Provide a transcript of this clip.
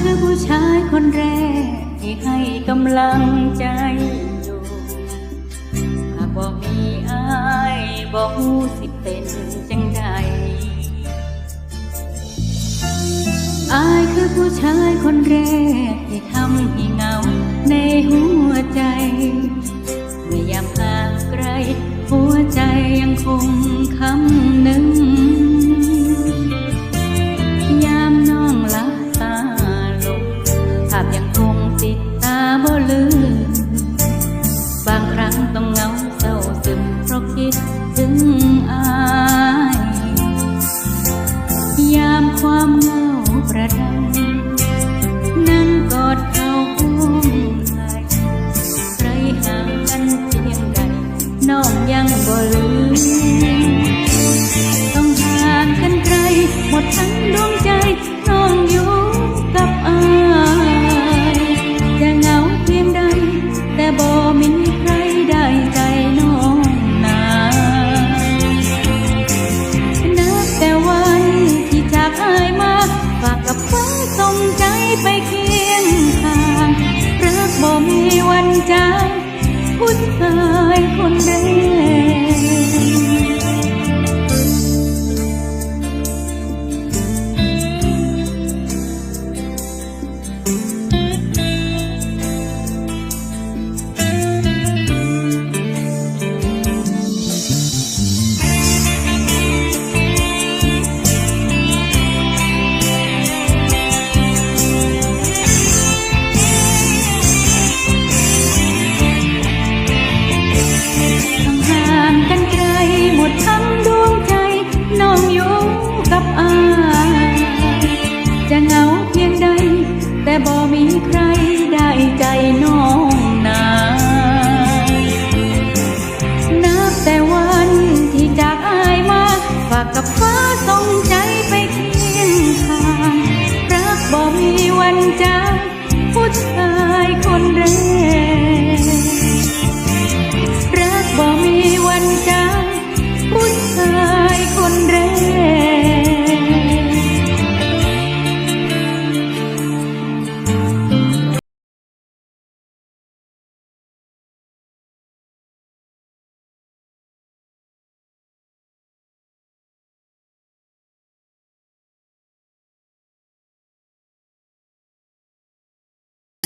คือผู้ชายคนแรก ที่ให้กำลังใจอยู่หากบอกมีอายบอกผู้สิเป็นจังใดอายคือผู้ชายคนแรก ที่ทำให้เงาในหัว ประดัง ผู้ายคนเดียว words